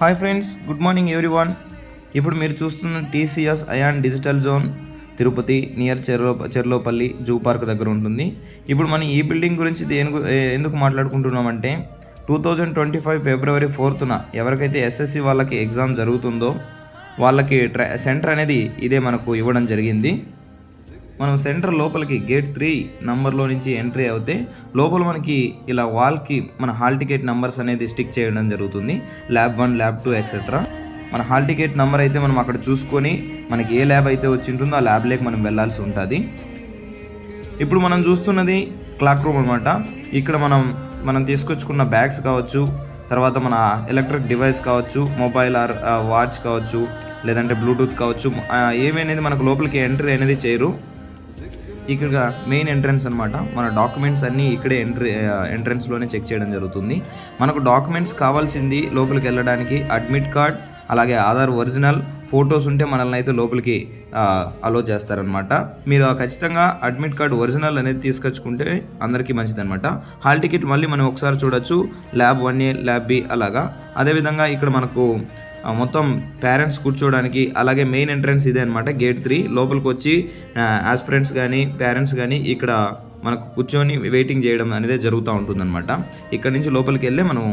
Hi friends good morning everyone. ఇప్పుడు మీరు చూస్తున్న TCS ion digital zone Tirupati near చెర్లో చెర్లోపల్లి జూ పార్క్ దగ్గర ఉంటుంది. ఇప్పుడు మనం ఈ బిల్డింగ్ గురించి దేని ఎందుకు మాట్లాడుకుంటున్నామంటే two thousand twenty five February ఫోర్త్న ఎవరికైతే ఎస్ఎస్సి వాళ్ళకి ఎగ్జామ్ జరుగుతుందో వాళ్ళకి ట్రై సెంటర్ అనేది ఇదే మనకు ఇవ్వడం జరిగింది. మనం సెంటర్ లోపలికి గేట్ త్రీ నంబర్లో నుంచి ఎంట్రీ అవుతే లోపల మనకి ఇలా వాల్కి మన హాల్ టికెట్ నంబర్స్ అనేది స్టిక్ చేయడం జరుగుతుంది. Lab one lab two etcetera మన హాల్ టికెట్ నెంబర్ అయితే మనం అక్కడ చూసుకొని మనకి ఏ ల్యాబ్ అయితే వచ్చి ఉంటుందో ఆ ల్యాబ్లోకి మనం వెళ్ళాల్సి ఉంటుంది. ఇప్పుడు మనం చూస్తున్నది క్లాక్ రూమ్ అనమాట ఇక్కడ మనం మనం తీసుకొచ్చుకున్న బ్యాగ్స్ కావచ్చు తర్వాత మన ఎలక్ట్రిక్ డివైస్ కావచ్చు మొబైల్ ఆర్ వాచ్ కావచ్చు లేదంటే బ్లూటూత్ కావచ్చు ఏమనేది అనేది మనకు లోపలికి ఎంట్రీ అనేది చేయరు. ఇక్కడ మెయిన్ ఎంట్రన్స్ అనమాట మన డాక్యుమెంట్స్ అన్నీ ఇక్కడే ఎంట్రీ ఎంట్రన్స్లోనే చెక్ చేయడం జరుగుతుంది. మనకు డాక్యుమెంట్స్ కావాల్సింది లోపలికి వెళ్ళడానికి అడ్మిట్ కార్డ్ అలాగే ఆధార్ ఒరిజినల్ ఫొటోస్ ఉంటే మనల్ని అయితే లోపలికి అలో చేస్తారనమాట మీరు ఖచ్చితంగా అడ్మిట్ కార్డ్ ఒరిజినల్ అనేది తీసుకొచ్చుకుంటే అందరికీ మంచిదనమాట హాల్ టికెట్ మళ్ళీ మనం ఒకసారి చూడొచ్చు lab one A lab B అలాగా. అదేవిధంగా ఇక్కడ మనకు మొత్తం పేరెంట్స్ కూర్చోవడానికి అలాగే మెయిన్ ఎంట్రన్స్ ఇదే అనమాట గేట్ త్రీ లోపలికి వచ్చి ఆస్పిరెంట్స్ కానీ పేరెంట్స్ కానీ ఇక్కడ మనకు కూర్చొని వెయిటింగ్ చేయడం అనేది జరుగుతూ ఉంటుందన్నమాట. ఇక్కడ నుంచి లోపలికి వెళ్ళి మనం